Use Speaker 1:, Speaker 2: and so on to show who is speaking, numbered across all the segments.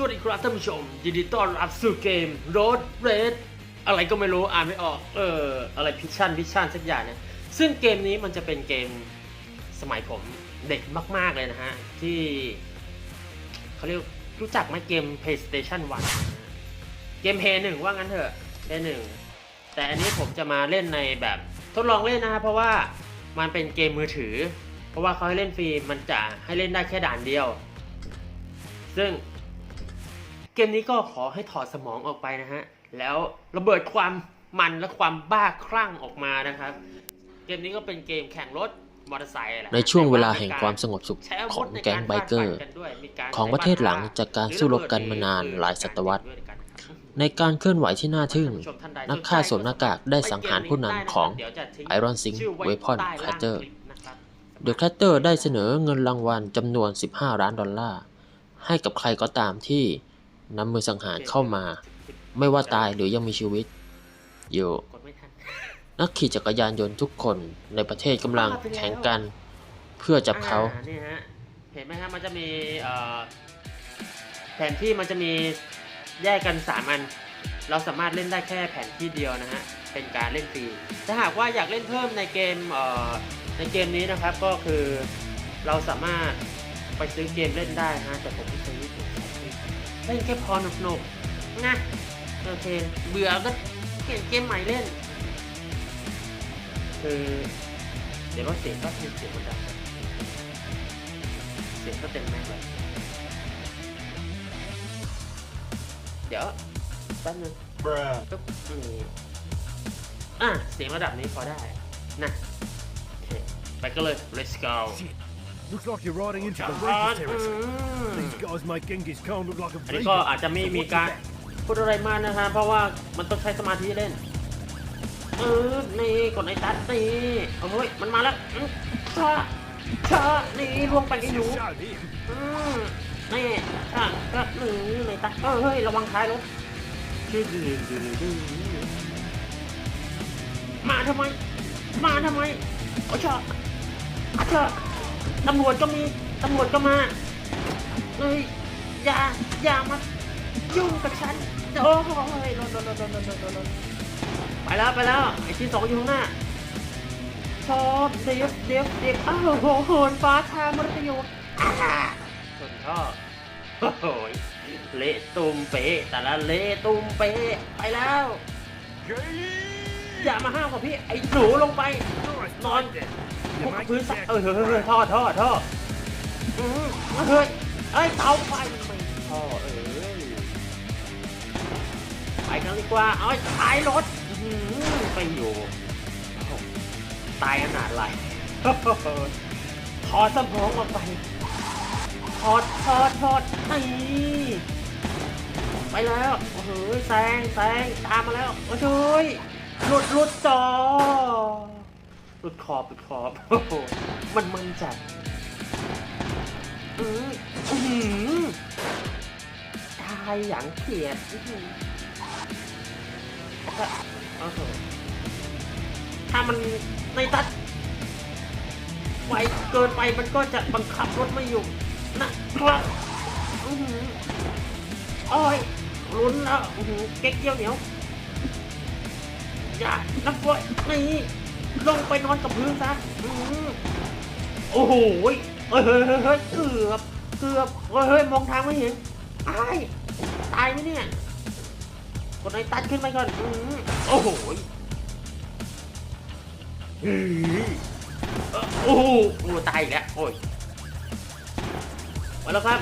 Speaker 1: สวัสดีครับท่านผู้ชม ยินดีต้อนรับสู่เกม Road Red อะไรก็ไม่รู้อ่านไม่ออก เออ อะไรพิชชั่นพิชชั่นสักอย่างเนี่ยซึ่งเกมนี้มันจะเป็นเกมสมัยผมเด็กมาก ๆ เลยนะฮะ ที่เขาเรียกรู้จักไหมเกม PlayStation 1 เกม Play 1ว่างั้นเถอะ Play 1แต่อันนี้ผมจะมาเล่นในแบบทดลองเล่นนะฮะเพราะว่ามันเป็นเกมมือถือ เพราะว่าเขาให้เล่นฟรีมันจะให้เล่นได้แค่ด่านเดียว ซึ่ง กมนี้ก็ขอให้ถอดสมองออกไปนะฮะ แล้วระเบิดความมันและความบ้าคลั่งออกมานะครับ เกมนี้ก็เป็นเกมแข่งรถมอเตอร์ไซค์แหละ
Speaker 2: ในช่วงเวลาแห่งความสงบสุข
Speaker 1: ใช้อา
Speaker 2: ข
Speaker 1: วุ
Speaker 2: อ
Speaker 1: ธ
Speaker 2: ง
Speaker 1: ใน
Speaker 2: แก๊งไบเกอร์
Speaker 1: ฟาดฟันกันด้วยมีการ
Speaker 2: ของประเทศหลังจากการสู้รบกันมานานหลายศตวรรษ ในการเคลื่อนไหวที่น่าทึ่ง นักฆ่าสวมหน้ากากได้สังหารผู้นำของ Iron Sink Weapon Cutter The Cutter ได้เสนอเงินรางวัลจำนวน 15 ล้านดอลลาร์ ให้กับใครก็ตามที่ นำมือสังหารเข้ามา ไม่ว่าตายหรือยังมีชีวิต อยู่
Speaker 1: กดไม่ทัน
Speaker 2: นักขี่จักรยานยนต์ทุกคนในประเทศกำลังแข่งกัน เพื่อจับเขา
Speaker 1: อ่นี่ฮะเห็นไหมฮะมันจะมีเอ่อแผนที่มันจะมีแยกกัน 3 อัน เราสามารถเล่นได้แค่แผนที่เดียวนะฮะ เป็นการเล่นฟรี ถ้าหากว่าอยากเล่นเพิ่มในเกมเอ่อในเกมนี้นะครับก็คือเราสามารถไปซื้อเกมเล่นได้ฮะแต่ผมไม่ซื้อผม เล่นแค่พอหนุกๆนะโอเค เบื่อก็เปลี่ยนเกมใหม่เล่น คือเดี๋ยวว่าเสียงก็คือเสียงมันดังเสียงก็เต็มแม็กซ์เลยเดี๋ยวแป๊บนึง
Speaker 3: Bruh.
Speaker 1: ปึ๊บนี่อะเสียงระดับนี้พอได้นะโอเคไปกันเลย let's go
Speaker 3: Shit. Looks like you're riding into the
Speaker 1: ร้อน
Speaker 3: Raiders
Speaker 1: อื
Speaker 3: territory.
Speaker 1: ม
Speaker 3: These guys make Genghis Khan look like a
Speaker 1: อันนี้
Speaker 3: vegan.
Speaker 1: ก็อาจจะไม่
Speaker 3: So
Speaker 1: มี
Speaker 3: what's
Speaker 1: การ
Speaker 3: your bet?
Speaker 1: พูดอะไรมากนะคะเพราะว่ามันต้องใช้สมาธิเล่นเออนี่กดไอ้ตัดนี่เอาเฮ้ยมันมาแล้วอื้อช้าช้านี่ลวงไปไอ้หนู
Speaker 3: Show him.
Speaker 1: อืมนี่อะก็หนึ่งในตาเออเฮ้ยระวังท้ายรถมาทำไม มาทำไมโอ้ชอบชอบ ตำรวจก็มีตำรวจก็มาเฮ้ยอย่าอย่ามายุ่งกับฉันโอ้ยรถรถรถรถรถรถรถไปแล้วไปแล้วไอ้ที่สองอยู่ข้างหน้าชอบเดฟเดฟเดฟอ้าวโหโหนฟ้าทางมรดโยอ่าชนท่อโอ้โหยเละตุมเป๊ะแต่ละเละตุมเป๊ะไปแล้ว อย่ามาห้ามกับพี่ไอ้หนูลงไป นอนพวกพื้นสักเออเฮ้ยเฮ้ยท่อท่อท่ออเฮ้ยเอ้ยเตาไฟไม่ท่อเอ้ยไปกันดีกว่าเอาไอ้ท้ายรถไปอยู่ตายขนาดไรถอดสมองออกไปถอดถอดถอดไปแล้ว โอ้โหแซงแซงตามมาแล้ว โอ้ย หลุดหลุดจอหลุดขอบหลุดขอบโอ้โหมันมันจัดอืออื้อหือตายอย่างเขียดอื้อหือแล้วก็โอ้โหถ้ามันในตัดไวเกินไปมันก็จะบังคับรถไม่อยู่นะครับอื้อหือโอ้ยลุ้นแล้วอื้อหือเก๊กเกี้ยวเหนียว อย่านักบวยนี่ลงไปนอนกับพื้นซะโอ้โหเฮ้ยเฮ้ยเฮ้ยเกือบเกือบเฮ้ยเฮ้ยมองทางไม่เห็นตายตายไหมเนี่ยกดไอ้ตัดขึ้นไปก่อนโอ้โหโอ้โหตายอีกแล้วโอ้ยมาแล้วครับ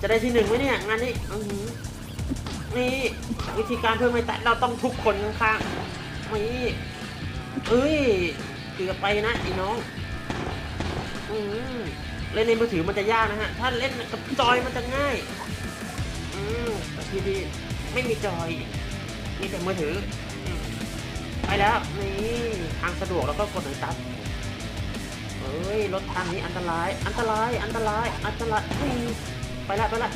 Speaker 1: จะได้ที่หนึ่งไหมเนี่ยงานนี้อื้อหือ นี่วิธีการเพิ่มไอ้ตัดเราต้องทุบคนข้างๆนี่เอ้ยเกือบไปนะไอ้น้องอืมเล่นในมือถือมันจะยากนะฮะ ถ้าเล่นกับจอยมันจะง่าย อืมแต่ทีดีไม่มีจอย มีแต่มือถืออไปแล้วนี่ทางสะดวกแล้วก็กดหนึ่งตับเอ้ยรถทางนี้อันตราย อันตราย อันตราย อันตรายไปละไปละ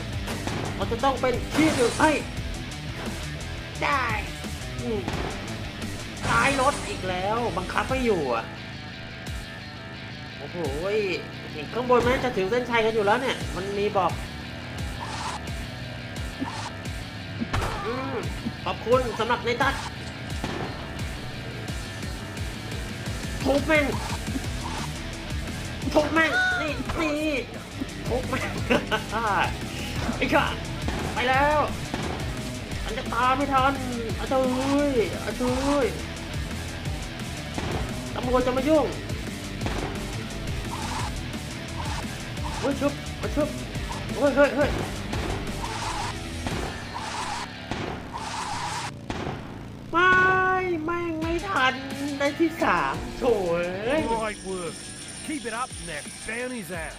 Speaker 1: เราจะต้องเป็นที่หนึ่งให้ ได้อืมท้ายรถอีกแล้ว บังคับไม่อยู่อะ โอ้โหเห็นข้างบนมันจะถึงเส้นชัยกันอยู่แล้วเนี่ย มันมีบอก อืมขอบคุณสำหรับในตัดทุบแม่งทุบแม่งนี่นี่ทุบแม่งไอ้ข้าไปแล้ว มันจะตามไม่ทันอาจุยอาจุยตำรวจจะมายุ่งเฮ้ยชุบมาชุบเฮ้ยเฮ้ยเฮ้ยไม่แม่งไม่ทันได้ที่สามโถ่เอ้ย
Speaker 3: Right work. Keep it up and they're down his ass.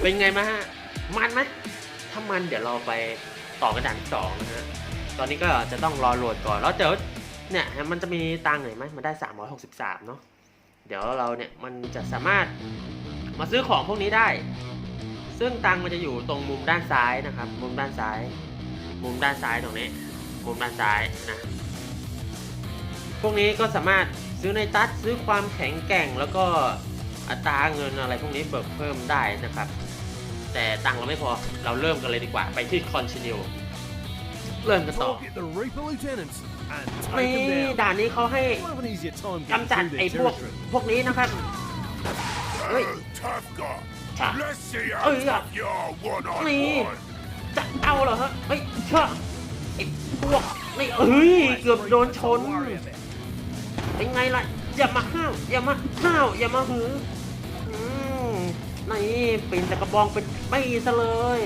Speaker 1: เป็นไงมาฮะ มันไหมถ้ามันเดี๋ยวเราไป ต่อกระดานสองนะฮะตอนนี้ก็จะต้องรอโหลดก่อนแล้วเดี๋ยวเนี่ยมันจะมีตังค์เห็นไหมมันได้ 363 เนาะเดี๋ยวเราเนี่ยมันจะสามารถมาซื้อของพวกนี้ได้ ซึ่งตังค์มันจะอยู่ตรงมุมด้านซ้ายนะครับ มุมด้านซ้าย มุมด้านซ้ายตรงนี้ มุมด้านซ้ายนะพวกนี้ก็สามารถซื้อในตัดซื้อความแข็งแกร่งแล้วก็อัตราเงินอะไรพวกนี้เบิกเพิ่มได้นะครับ แต่ตังค์เราไม่พอเราเริ่มกันเลยดีกว่าไปที่ continue เริ่มกันต่อ
Speaker 3: Target the Reaper lieutenants and
Speaker 1: นี่
Speaker 3: take them down.
Speaker 1: ด่านนี้เขาให้
Speaker 3: We'll have an easier time getting
Speaker 1: กำจัด
Speaker 3: through
Speaker 1: ไอ้
Speaker 3: their
Speaker 1: พวก
Speaker 3: territory.
Speaker 1: พวกนี้นะครับเฮ้ย
Speaker 4: tough guy.
Speaker 1: Cha.
Speaker 4: Let's see how
Speaker 1: Oh, yeah.
Speaker 4: tough you are one on
Speaker 1: Nee.
Speaker 4: one.
Speaker 1: จะเอาเหรอฮะเฮ้ยเชื่อไอ้พวกนี่เอ้ยเกือบโดนชน
Speaker 3: Don't worry about it.
Speaker 1: เป็นไงล่ะอย่ามาห้าวอย่ามาห้าวอย่ามาหืออืม นี่ปีนตะกระบองเป็นไม่ซะเลย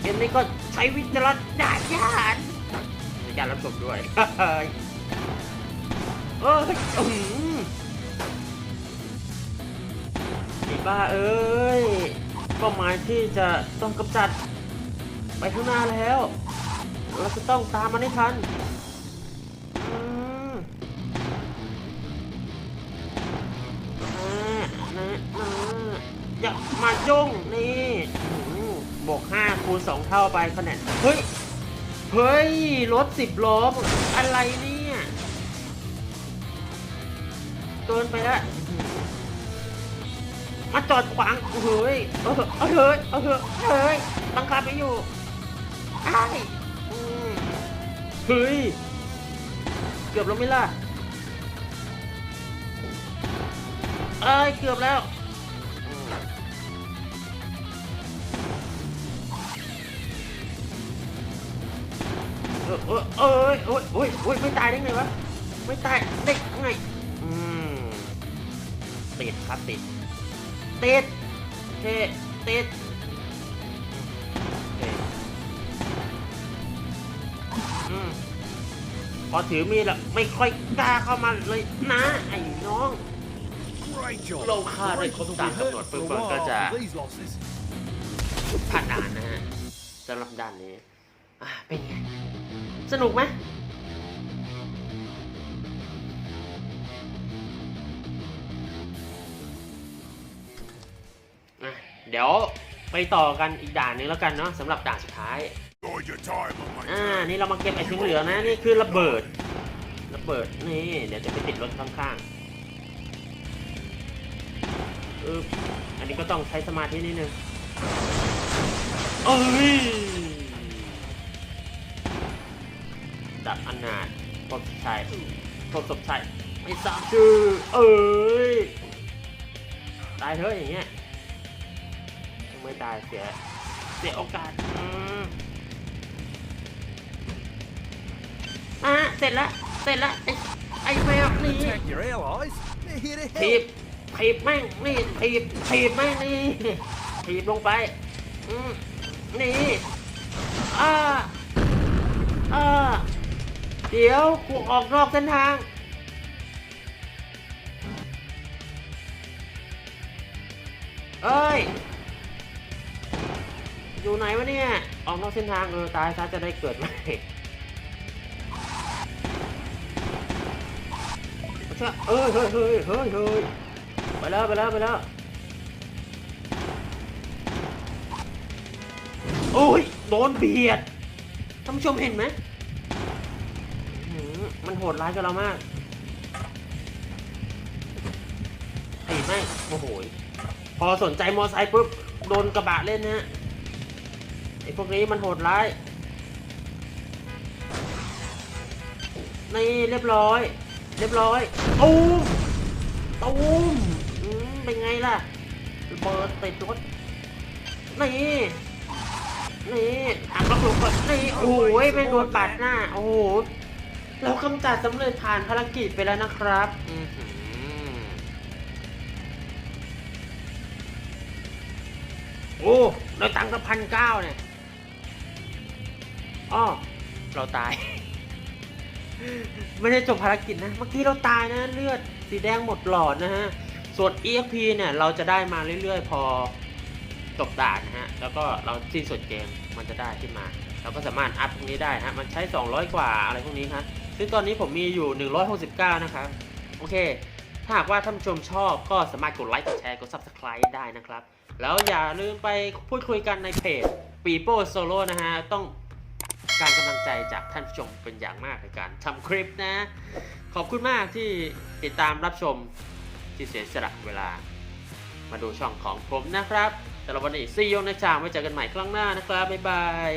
Speaker 1: เกมนี้ก็ใช้วิจารณญาณในการรับชมด้วยเอ้ยอื้ออไอ้บ้าเอ้ยเป้าหมายที่จะต้องกำจัด ไปข้างหน้าแล้ว เราจะต้องตามมันให้ทัน ยุ่งนี่บวกห้าคูณสองเท่าไปคะแนนเฮ้ย เฮ้ยรถสิบล้ออะไรเนี่ยเกินไปแล้วมาจอดขวางเฮ้ยเออเออเฮ้ยเออเฮ้ยบังคับไม่อยู่ไอ้เฮ้ย เกือบแล้วไม่ล่ะเอ้ยเกือบแล้ว เออเออเอยโอ้ยโอ้ยโอ้ยไม่ตายได้ไงวะ ไม่ตายได้ไง อืมติดครับติดติดโอเคติดโอเคอืมพอถือมีดแล้วไม่ค่อยกล้าเข้ามาเลยนะไอ้น้อง
Speaker 3: Great job.
Speaker 1: เราฆ่าได้ครบ
Speaker 3: Reapers will
Speaker 1: ตาม
Speaker 3: be
Speaker 1: กำหนด
Speaker 3: hurt
Speaker 1: ปุ๊บ
Speaker 3: for a
Speaker 1: มันก็
Speaker 3: while
Speaker 1: จะ
Speaker 3: after these losses.
Speaker 1: ผ่านด่านนะฮะสำหรับด่านนี้อะเป็นไง สนุกไหมเดี๋ยวไปต่อกันอีกด่านนึงแล้วกันเนาะสำหรับด่านสุดท้าย อ่า นี่เรามาเก็บไอ้สีเหลืองนะ นี่คือระเบิด ระเบิด นี่ เดี๋ยวจะไปติดรถข้างๆอึ๊บอันนี้ก็ต้องใช้สมาธินิดนึงเอ้ย ดับอนาถพบชัยพบศพชัยไม่ทราบชื่อ เอ้ย ตายเถอะอย่างเงี้ยยังไม่ตายเสีย เสียโอกาสอืมอะเสร็จแล้วเสร็จแล้วไอ้ไอ้แมวนี่
Speaker 3: Attack your allies. They're here to
Speaker 1: ถีบ
Speaker 3: help.
Speaker 1: ถีบแม่งนี่ถีบถีบแม่งนี่ถีบลงไป อืมนี่อ่าอ่า เดี๋ยวกูออกนอกเส้นทาง เอ้ย อยู่ไหนวะเนี่ย ออกนอกเส้นทางเออตายซะจะได้เกิดใหม่เชื่อเอ้ยเฮ้ยเฮ้ยเฮ้ยเฮ้ยไปแล้วไปแล้วไปแล้ว โอ้ย โดนเบียดท่านผู้ชมเห็นไหม โหดร้ายกับเรามากไอ้แม่งโอ้โหพอสนใจมอไซค์ปุ๊บโดนกระบะเล่นนะฮะไอ้พวกนี้มันโหดร้ายนี่เรียบร้อย เรียบร้อยตูมตูมเป็นไงล่ะเบิดติดรถนี่นี่ถังกระสุนนี่โอ้ยแม่งโดนปาดหน้า โอ้โห เรากำจัดสำเร็จผ่านภารกิจไปแล้วนะครับ อื้อหือโอ้ได้ตังค์ตั้งพันเก้าเนี่ยอ้อเราตาย ไม่ได้จบภารกิจนะ เมื่อกี้เราตายนะ เลือดสีแดงหมดหลอดนะฮะ ส่วน EXP เนี่ยเราจะได้มาเรื่อยๆ พอจบด่านนะฮะ แล้วก็เราสิ้นสุดเกมมันจะได้ขึ้นมา เราก็สามารถอัพพวกนี้ได้ฮะ มันใช้ 200 กว่าอะไรพวกนี้ครับ ซึ่งตอนนี้ผมมีอยู่ 169 นะครับ โอเค ถ้าหากว่าท่านผู้ชมชอบก็สามารถกดไลค์ กดแชร์ กด Subscribe ได้นะครับ แล้วอย่าลืมไปพูดคุยกันในเพจ People Solo นะฮะ ต้องการกำลังใจจากท่านผู้ชมเป็นอย่างมากในการทำคลิปนะ ขอบคุณมากที่ติดตามรับชมที่เสียสละเวลา มาดูช่องของผมนะครับสำหรับวันนี้ซีโยนะจางไว้เจอกันใหม่ครั้งหน้านะครับ บ๊ายบาย